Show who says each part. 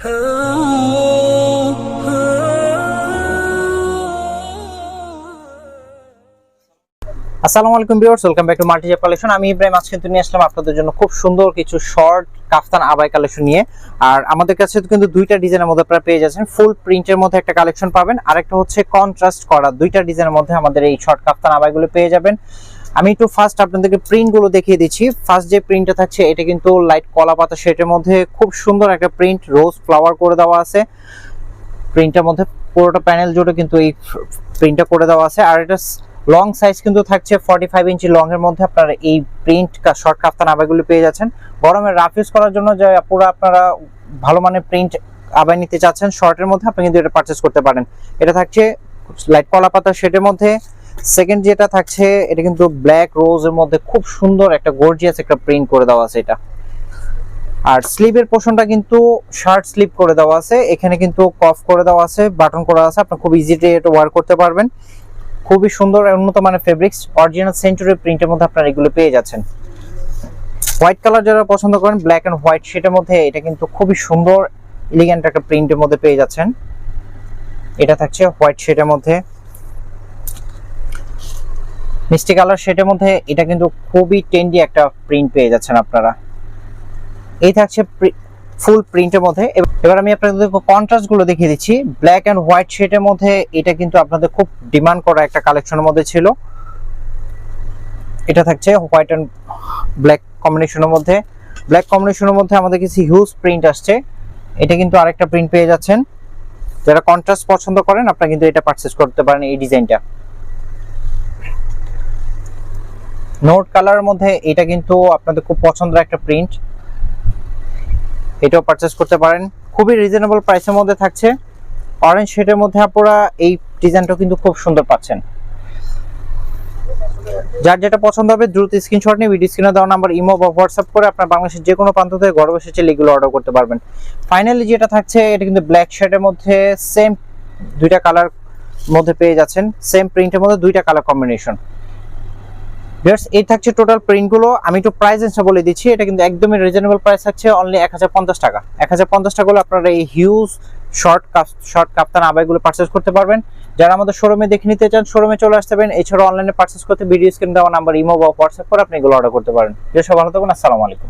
Speaker 1: আসসালামু আলাইকুম viewers, welcome back to Multizep collection. আমি ইব্রাহিম, আজকে কিন্তু নিয়ে আসলাম আপনাদের জন্য খুব সুন্দর কিছু শর্ট কাফতান আবাই কালেকশন নিয়ে। আর আমাদের কাছে কিন্তু দুইটা ডিজাইনের মধ্যে আপনারা পেয়ে যাচ্ছেন। ফুল প্রিন্টের মধ্যে একটা কালেকশন পাবেন আর একটা হচ্ছে কন্ট্রাস্ট করা। দুইটা ডিজাইনের মধ্যে আমাদের এই শর্ট কাফতান আবাইগুলো পেয়ে যাবেন। আমি একটু ফার্স্ট আপনাদেরকে প্রিন্টগুলো দেখিয়ে দিচ্ছি। ফার্স্ট যে প্রিন্টটা থাকছে, এটা কিন্তু লাইট কলা পাতা শেটের মধ্যে খুব সুন্দর একটা প্রিন্ট রোজ ফ্লাওয়ার করে দেওয়া আছে। প্রিন্টের মধ্যে পুরোটা প্যানেল জুড়ে কিন্তু এই প্রিন্টটা করে দেওয়া আছে। আর এটা লং সাইজ কিন্তু থাকছে ফর্টি ফাইভ ইঞ্চি লং এর মধ্যে আপনারা এই প্রিন্ট শর্ট কাফতান আবাইগুলো পেয়ে যাচ্ছেন। গরমে রাফ ইউজ করার জন্য যে পুরো আপনারা ভালো মানের প্রিন্ট আবাই নিতে চাচ্ছেন শর্টের মধ্যে আপনি কিন্তু এটা পারচেস করতে পারেন। এটা থাকছে লাইট কলা পাতা শেডের মধ্যে। সেকেন্ড যেটা থাকছে, এটা কিন্তু ব্ল্যাক রোজ এর মধ্যে খুব সুন্দর একটা গর্জিয়াস একটা প্রিন্ট করে দেওয়া আছে এটা। আর স্লিভের পোর্শনটা কিন্তু শার্ট স্লিভ করে দেওয়া আছে। এখানে কিন্তু কফ করে দেওয়া আছে বাটন করা আছে। আপনি খুব ইজিলি এটা ওয়ার করতে পারবেন। খুবই সুন্দর উন্নত মানের ফেব্রিক্স অরিজিনাল সেঞ্চুরি প্রিন্টের মধ্যে আপনারা এগুলো পেয়ে যাচ্ছেন। হোয়াইট কালার যারা পছন্দ করেন ব্ল্যাক এন্ড হোয়াইট শেডের মধ্যে এটা কিন্তু খুবই সুন্দর এলিগেন্ট একটা প্রিন্টের মধ্যে পেয়ে যাচ্ছেন। এটা থাকছে হোয়াইট শেডের মধ্যে। মিষ্টি কালার শেডের মধ্যে এটা কিন্তু খুবই টেন্ডি একটা প্রিন্ট পেয়ে যাচ্ছেন আপনারা। এই থাকছে ফুল প্রিন্টের মধ্যে। এব- এবার আমি আপনাদের কন্ট্রাস্টগুলো দেখিয়ে দিচ্ছি। ব্ল্যাক এন্ড হোয়াইট শেডের মধ্যে এটা কিন্তু আপনাদের খুব ডিমান্ড করা একটা কালেকশনের মধ্যে ছিল। এটা থাকছে হোয়াইট এন্ড ব্ল্যাক কম্বিনেশনের মধ্যে। ব্ল্যাক কম্বিনেশনের মধ্যে আমাদের কিছু হিউজ প্রিন্ট আসছে। এটা কিন্তু আরেকটা প্রিন্ট পেয়ে যাচ্ছেন। যারা কন্ট্রাস্ট পছন্দ করেন, আপনারা কিন্তু এটা পারচেস করতে পারেন এই ডিজাইনটা নোট কালারের মধ্যে এটা কিন্তু আপনাদের খুব পছন্দের একটা প্রিন্ট এটাও পারচেস করতে পারেন। খুবই রিজনেবল প্রাইসের মধ্যে থাকছে। অরেঞ্জ শেডের মধ্যে আপনারা এই ডিজাইনটাও কিন্তু খুব সুন্দর পাচ্ছেন। যার যেটা পছন্দ হবে দ্রুত স্ক্রিনশট নিয়ে ভিডিও স্ক্রিনে দেওয়া নাম্বার ইমো বা হোয়াটসঅ্যাপ করে আপনার বাংলাদেশের যে কোনো প্রান্ত থেকে ঘরে বসে এগুলো অর্ডার করতে পারবেন। ফাইনালি যেটা থাকছে, এটা কিন্তু ব্ল্যাক শেডের মধ্যে সেম দুইটা কালার মধ্যে পেয়ে যাচ্ছেন। সেম প্রিন্টের মধ্যে দুইটা কালার কম্বিনেশন ভিউয়ার্স এই থাকছে টোটাল প্রিন্টগুলো আমি একটু প্রাইস এসে বলে দিচ্ছি। এটা কিন্তু একদমই রিজনেবল প্রাইস থাকছে অনলি এক হাজার পঞ্চাশ টাকা। এক হাজার পঞ্চাশ টাকা হলে আপনারা এই হিউজ শর্ট শর্ট কাপ্তান আবাইগুলো পারচেস করতে পারবেন। যারা আমাদের শোরুমে দেখে নিতে চান শোরুমে চলে আসতে পারেন। এছাড়াও অনলাইনে পারচেস করতে ভিডিও স্ক্রিন দেওয়া নাম্বার ইমো বা হোয়াটসঅ্যাপ করে আপনি এগুলো অর্ডার করতে পারেন। যে সব ভালো থাকুন, আসসালামু আলাইকুম।